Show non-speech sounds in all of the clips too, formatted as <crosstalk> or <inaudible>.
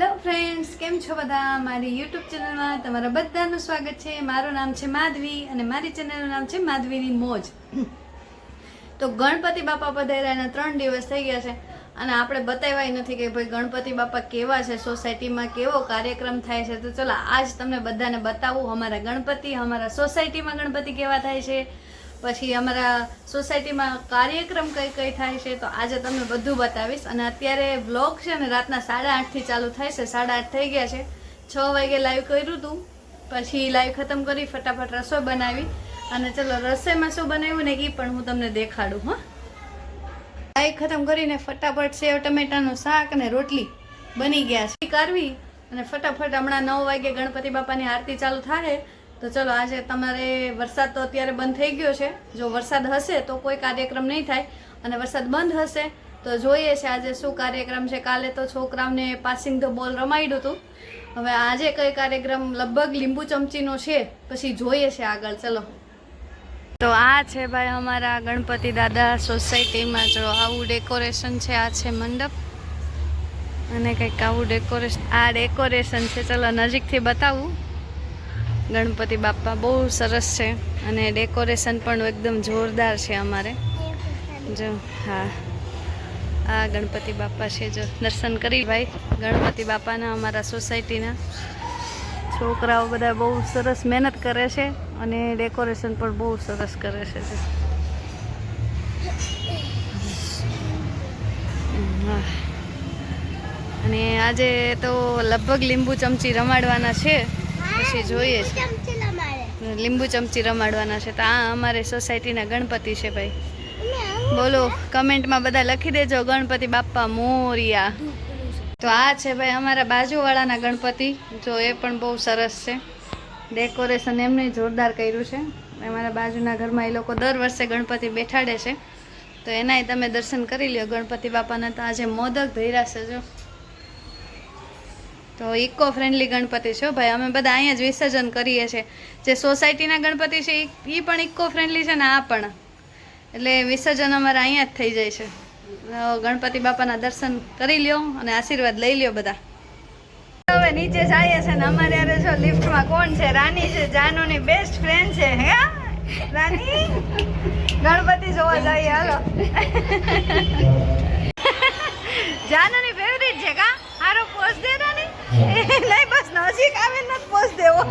Hello friends કેમ છો બધા? મારી યુટ્યુબ ચેનલમાં તમારા બધાનું સ્વાગત છે. મારું નામ છે માધવી અને મારી ચેનલનું નામ છે માધવીની મોજ. તો ગણપતિ બાપા પધાર્યાના ત્રણ દિવસ થઈ ગયા છે અને આપણે બતાવ્યા નથી કે ભાઈ ગણપતિ બાપા કેવા છે? સોસાયટીમાં કેવો કાર્યક્રમ થાય છે? તો ચલો, આજ તમને બધાને બતાવું. અમારા ગણપતિ, અમારા સોસાયટીમાં ગણપતિ કેવા થાય છે? પછી અમારા સોસાયટીમાં કાર્યક્રમ કઈ કઈ થાય છે તો આજે તમને બધું બતાવીશ. અને અત્યારે વ્લોગ છે ને રાતના સાડા આઠથી ચાલુ થાય છે. સાડા આઠ થઈ ગયા છે. છ વાગે લાઈવ કર્યું હતું પછી લાઈવ ખતમ કરી ફટાફટ રસોઈ બનાવી. અને ચલો રસોઈમાં શું બનાવ્યું ને એ પણ હું તમને દેખાડું, હા. લાઈવ ખતમ કરીને ફટાફટ સેવ ટમેટાનું શાક અને રોટલી બની ગયા છે. કરવી અને ફટાફટ હમણાં નવ વાગે ગણપતિ બાપાની આરતી ચાલુ થાય. તો ચલો આજે તમારે વરસાદ તો અત્યારે બંધ થઈ ગયો છે. જો વરસાદ હશે તો કોઈ કાર્યક્રમ નહીં થાય અને વરસાદ બંધ હશે તો જોઈએ છે આજે શું કાર્યક્રમ છે. કાલે તો છોકરાઓને પાસિંગ ધ બોલ રમાડ્યું હતું. હવે આજે કઈ કાર્યક્રમ? લગભગ લીંબુ ચમચીનો છે. પછી જોઈએ છે આગળ. ચલો. તો આ છે ભાઈ અમારા ગણપતિ દાદા સોસાયટીમાં. જો આવું ડેકોરેશન છે, આ છે મંડપ. અને કંઈક આવું ડેકોરેશન આ ડેકોરેશન છે. ચલો નજીકથી બતાવું. ગણપતિ બાપા બહુ સરસ છે અને ડેકોરેશન પણ એકદમ જોરદાર છે અમારે. જો, હા. આ ગણપતિ બાપા છે જો, દર્શન કરી ભાઈ. ગણપતિ બાપાના અમારા સોસાયટીના. છોકરાઓ બધા બહુ સરસ મહેનત કરે છે અને ડેકોરેશન પણ બહુ સરસ કરે છે જો. અને આજે તો લગભગ લીંબુ ચમચી રમાડવાના છે. પછી જોઈએ છે. લીંબુ ચમચી રમાડવાના છે. તો આ અમારે સોસાયટીના ગણપતિ છે ભાઈ. બોલો કમેન્ટમાં બધા લખી દેજો. ગણપતિ બાપ્પા મોરિયા. તો આ છે ભાઈ અમારા બાજુવાળાના ગણપતિ. જો એ પણ બહુ સરસ છે. ડેકોરેશન એમને જોરદાર કર્યું છે. અમારા બાજુના ઘરમાં એ લોકો દર વર્ષે ગણપતિ બેઠાડે છે. તો એનાય તમે દર્શન કરી લ્યો ગણપતિ બાપાના. તો આજે મોદક ધૈરા છે જો. તો ઇકો ફ્રેન્ડલી ગણપતિ છે ભાઈ. અમે બધા અહીંયા જ વિસર્જન કરીએ છીએ. જે સોસાયટીના ગણપતિ છે એ પણ ઇકો ફ્રેન્ડલી છે ને આ પણ. એટલે વિસર્જન અમારે અહીંયા જ થઈ જાય છે. ગણપતિ બાપાના દર્શન કરી લ્યો અને આશીર્વાદ લઈ લ્યો બધા. હવે નીચે જઈએ છે ને, અમારે યારે જો લિફ્ટમાં કોણ છે? રાની છે, જાનુની બેસ્ટ ફ્રેન્ડ છે. હે? રાની? ગણપતિ જોવા જઈએ, હાલો. <laughs> જાનુની ફેવરિટ છે કા? <laughs> નહીં, બસ નજીક આવે ને પોસ દેવો.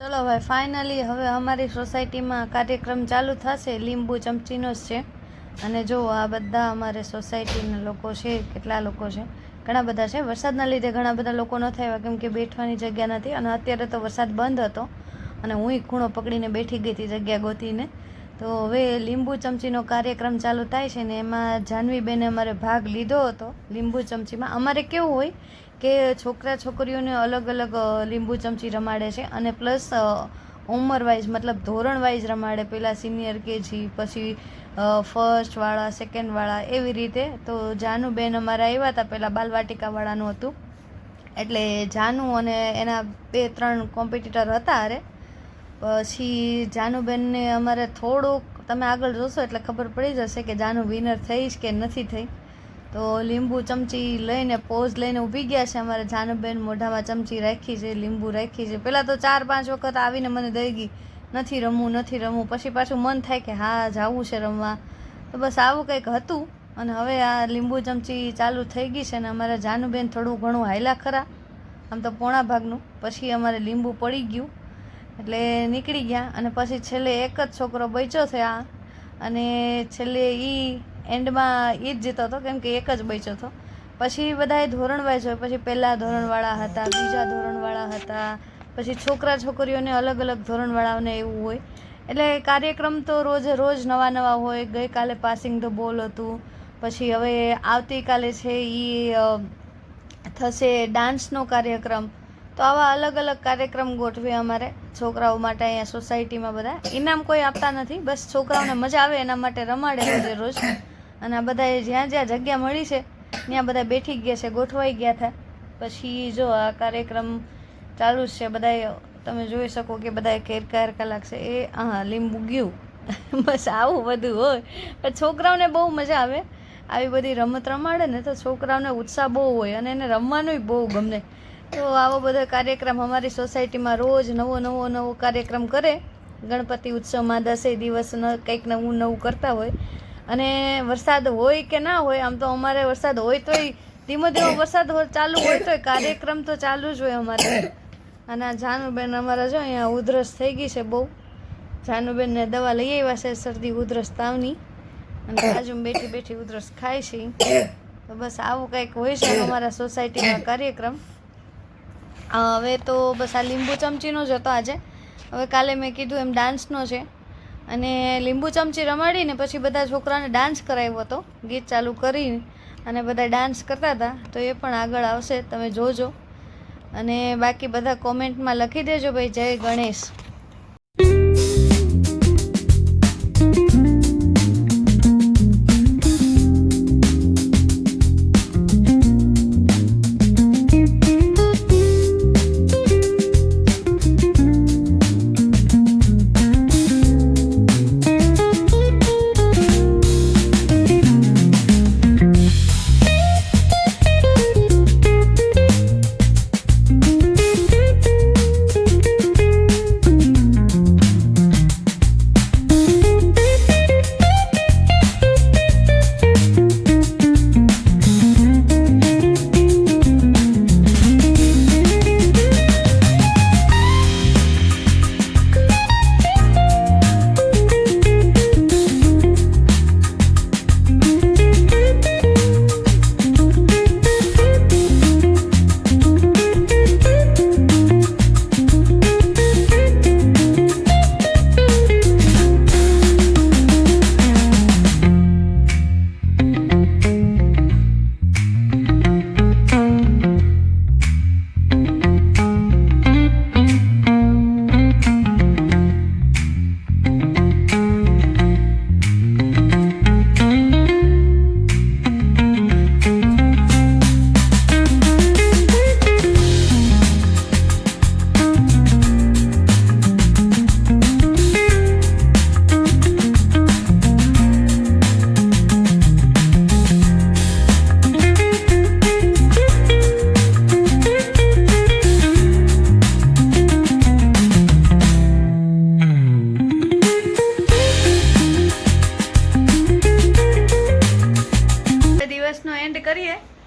બોલો ભાઈ ફાઇનલી હવે અમારી સોસાયટીમાં કાર્યક્રમ ચાલુ થશે. લીંબુ ચમચીનો જ છે. અને જો આ બધા અમારે સોસાયટીના લોકો છે, કેટલા લોકો છે, ઘણા બધા છે. વરસાદના લીધે ઘણા બધા લોકો ન થયા, કેમ કે બેઠવાની જગ્યા નથી અને અત્યારે તો વરસાદ બંધ હતો અને હું ખૂણો પકડીને બેઠી ગઈ હતી જગ્યા ગોતીને. તો હવે લીંબુ ચમચીનો કાર્યક્રમ ચાલુ થાય છે ને એમાં જાહ્નવીબેને અમારે ભાગ લીધો હતો લીંબુ ચમચીમાં. અમારે કેવું હોય કે છોકરા છોકરીઓને અલગ અલગ લીંબુ ચમચી રમાડે છે અને પ્લસ ઉંમર વાઇઝ મતલબ ધોરણ વાઇઝ રમાડે પહેલાં સિનિયર કેજી પછી ફર્સ્ટવાળા સેકન્ડવાળા એવી રીતે. તો જાનુબેન અમારા આવ્યા હતા પહેલાં બાલવાટિકાવાળાનું હતું. એટલે જાનુ અને એના બે, ત્રણ કોમ્પિટિટર હતા અરે પછી જાનુબેનને અમારે થોડુંક, તમે આગળ જોશો એટલે ખબર પડી જશે કે જાનુ વિનર થઈશ કે નથી થઈ. તો લીંબુ ચમચી લઈને, પોઝ લઈને ઊભી ગયા છે અમારે જાનુબેન. મોઢામાં ચમચી રાખી છે, લીંબુ રાખી છે. પહેલાં તો ચાર, પાંચ વખત આવીને મને દઈ ગઈ. નથી રમવું નથી રમવું. પછી પાછું મન થાય કે હા, જાવું છે રમવા. તો બસ આવું કંઈક હતું. અને હવે આ લીંબુ ચમચી ચાલુ થઈ ગઈ છે ને અમારા જાનુબેન થોડું ઘણું હાયલા ખરા. આમ તો પોણા ભાગનું. પછી અમારે લીંબુ પડી ગયું. એટલે નીકળી ગયા. અને પછી છેલ્લે એક જ છોકરો બચ્યો આ. અને છેલ્લે એ એન્ડમાં એ જ જીતો હતો, કેમ કે એક જ બચ્યો હતો. પછી બધાએ ધોરણ વાઇઝ હોય. પછી પહેલાં ધોરણવાળા હતા, બીજા ધોરણવાળા હતા. પછી છોકરા છોકરીઓને અલગ અલગ ધોરણવાળાઓને એવું હોય. એટલે કાર્યક્રમ તો રોજે રોજ નવા નવા હોય. ગઈકાલે પાસિંગ ધ બોલ હતું. પછી હવે આવતીકાલે છે એ થશે ડાન્સનો કાર્યક્રમ. તો આવા અલગ અલગ કાર્યક્રમ ગોઠવીએ અમારે છોકરાઓ માટે અહીંયા સોસાયટીમાં બધા. ઇનામ કોઈ આપતા નથી. બસ છોકરાઓને મજા આવે, એના માટે રમાડે રોજે રોજ. અને આ બધાએ જ્યાં જ્યાં જગ્યા મળી છે, ત્યાં બધા બેઠી ગયા છે, ગોઠવાઈ ગયા હતા પછી જો આ કાર્યક્રમ ચાલુ જ છે, બધાએ તમે જોઈ શકો કે બધાએ કેરકા કલાક છે. એ હા લીંબુ ગયું. <laughs> બસ આવું બધું હોય. પણ છોકરાઓને બહુ મજા આવે. આવી બધી રમત રમાડે ને તો છોકરાઓને ઉત્સાહ બહુ હોય અને એને રમવાનું બહુ ગમે. તો આવો બધો કાર્યક્રમ અમારી સોસાયટીમાં રોજ નવો નવો નવો કાર્યક્રમ કરે. ગણપતિ ઉત્સવમાં દસેય દિવસ કંઈક નવું નવું કરતા હોય. અને વરસાદ હોય કે ના હોય, આમ તો અમારે વરસાદ હોય તોય, ધીમો ધીમો વરસાદ ચાલુ હોય તોય કાર્યક્રમ તો ચાલુ જ હોય અમારે. અને આ જાનુબેન અમારા જો અહીંયા ઉધરસ થઈ ગઈ છે બહુ. જાનુબેનને દવા લઈ આવ્યા છે શરદી ઉધરસ તાવની. અને બાજુ બેઠી બેઠી ઉધરસ ખાય છે. તો બસ આવું કંઈક હોય છે અમારા સોસાયટીમાં કાર્યક્રમ. હવે તો બસ આ લીંબુ ચમચીનો જ હતો આજે. હવે કાલે મેં કીધું એમ ડાન્સનો છે. અને લીંબુ ચમચી રમાડીને પછી બધા છોકરાને ડાન્સ કરાવ્યો હતો. ગીત ચાલુ કરીને. અને બધા ડાન્સ કરતા હતા. તો એ પણ આગળ આવશે. તમે જોજો. અને બાકી બધા કોમેન્ટમાં લખી દેજો ભાઈ જય ગણેશ.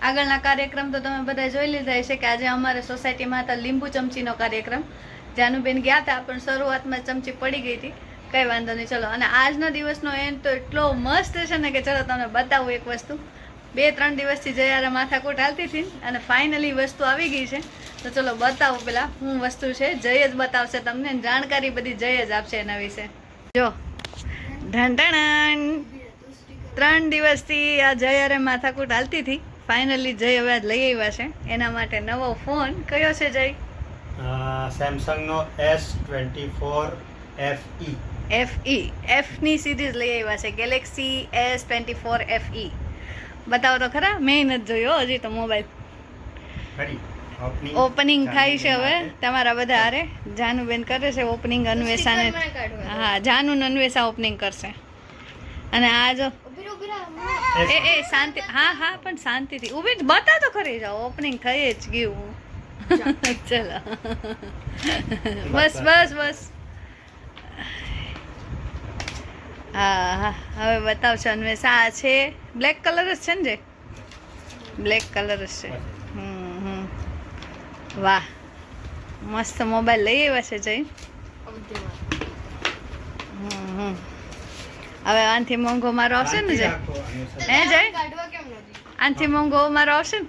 આગળના કાર્યક્રમ તો તમે બધા જોઈ લીધા છે કે આજે અમારે સોસાયટીમાં હતા લીંબુ ચમચીનો કાર્યક્રમ. જાનુબેન ગયા હતા, પણ શરૂઆતમાં ચમચી પડી ગઈ હતી. કંઈ વાંધો નહીં, ચલો. અને આજનો દિવસનો એન્ડ તો એટલો મસ્ત છે ને કે ચલો તમને બતાવું એક વસ્તુ. બે ત્રણ દિવસથી જયારે માથાકૂટ હાલતી હતી અને ફાઇનલી વસ્તુ આવી ગઈ છે. તો ચલો બતાવો પેલા હું વસ્તુ છે, જય જ બતાવશે તમને જાણકારી બધી જય જ આપશે એના વિશે. જો. ઢણ ઢણ ત્રણ દિવસથી આ જયારે માથાકૂટ હાલતી હતી. ફાઇનલી જય હવે લઈ આવ્યા છે. એના માટે નવો ફોન કયો છે Jay? સેમસંગનો S twenty four F E F E એફની series લઈ આવ્યા છે. Galaxy S twenty four F E બતાવો તો ખરા મેં નથી જોયો હજી તો મોબાઈલ ખરી ઓપનિંગ થાય છે હવે. તમારા બધા હારે. જાનુબેન કરે છે ઓપનિંગ અન્વેષાને. હા જાનુ અન્વેષા ઓપનિંગ કરશે. અને આ જો એ એ શાંતિ. હા હા પણ શાંતિથી. ઊભી બતા તો ખરી જાઓ. ઓપનિંગ થઈ જ ગયું <laughs> ચલો. બસ બસ બસ. હા હા. હવે બતાવશો અન્વેષ. આ છે. બ્લેક કલર જ છે ને જે? બ્લેક કલર જ છે. હમ હમ. વાહ. મસ્ત મોબાઈલ લઈ આવ્યા છે જઈ હમ હમ. હવે આનથી મોંઘો મારો આવશે ને જય હે જય? આનથી મોંઘો મારો <laughs> આવશે. ને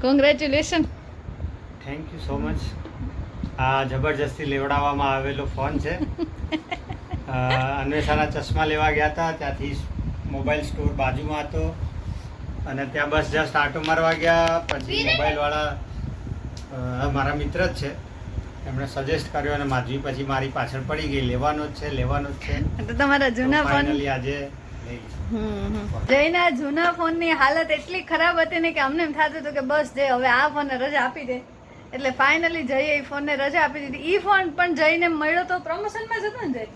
congratulation thank you so much આ જબરજસ્તી લેવડાવવામાં આવેલો ફોન છે. <laughs> અ, અન્વેષાના ચશ્મા લેવા ગયા હતા ત્યાંથી મોબાઈલ સ્ટોર બાજુમાં હતો. અને ત્યાં બસ જસ્ટ આટો મારવા ગયા પછી મોબાઈલવાળા મારા મિત્ર જ છે. એમણે સજેસ્ટ કર્યો અને માધવી પછી મારી પાછળ પડી ગઈ. લેવાનો જ છે લેવાનો જ છે. તો તમારા જૂના ફોન આજે. જયના જૂના ફોનની હાલત એટલી ખરાબ હતી ને કે અમને એમ થતું હતું કે બસ જય હવે આ ફોનને રજા આપી દે. એટલે ફાઇનલી જઈએ એ ફોનને રજા આપી દીધી. ઈ ફોન પણ જઈને મળ્યો તો પ્રમોશનમાં જતો ને જય?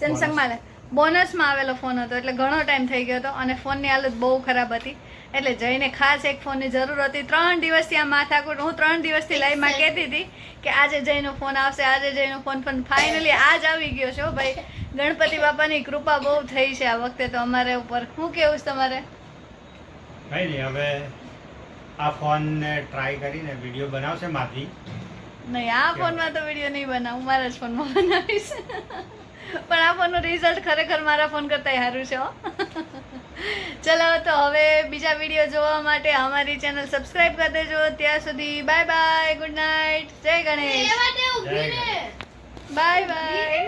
સેમસંગમાં બોનસમાં આવેલો ફોન હતો એટલે ઘણો ટાઈમ થઈ ગયો હતો અને ફોનની હાલત બહુ ખરાબ હતી. એટલે જઈને ખાસ એક ફોનની જરૂર હતી. ત્રણ દિવસથી આ માથાકૂટ હું ત્રણ દિવસથી લાઈવમાં કહેતી હતી કે આજે જઈને ફોન આવશે આજે જઈને ફોન પણ ફાઇનલી આજ આવી ગયો છે હો ભાઈ. ગણપતિ બાપાની કૃપા બહુ થઈ છે આ વખતે તો અમારે ઉપર. શું કેવું છે તમારે? કઈ નહીં હવે આ ફોનને ટ્રાય કરીને વીડિયો બનાવશે માથી. નહીં આ ફોનમાં તો વીડિયો નહીં બનાવું મારા જ ફોનમાં બનાવીશ. પણ આ ફોનનું રિઝલ્ટ ખરેખર મારા ફોન કરતાં સારું છે ચલો તો હવે બીજા વીડિયો જોવા માટે અમારી ચેનલ સબસ્ક્રાઇબ કરી દેજો. ત્યાં સુધી બાય બાય ગુડ નાઇટ જય ગણેશ. Bye bye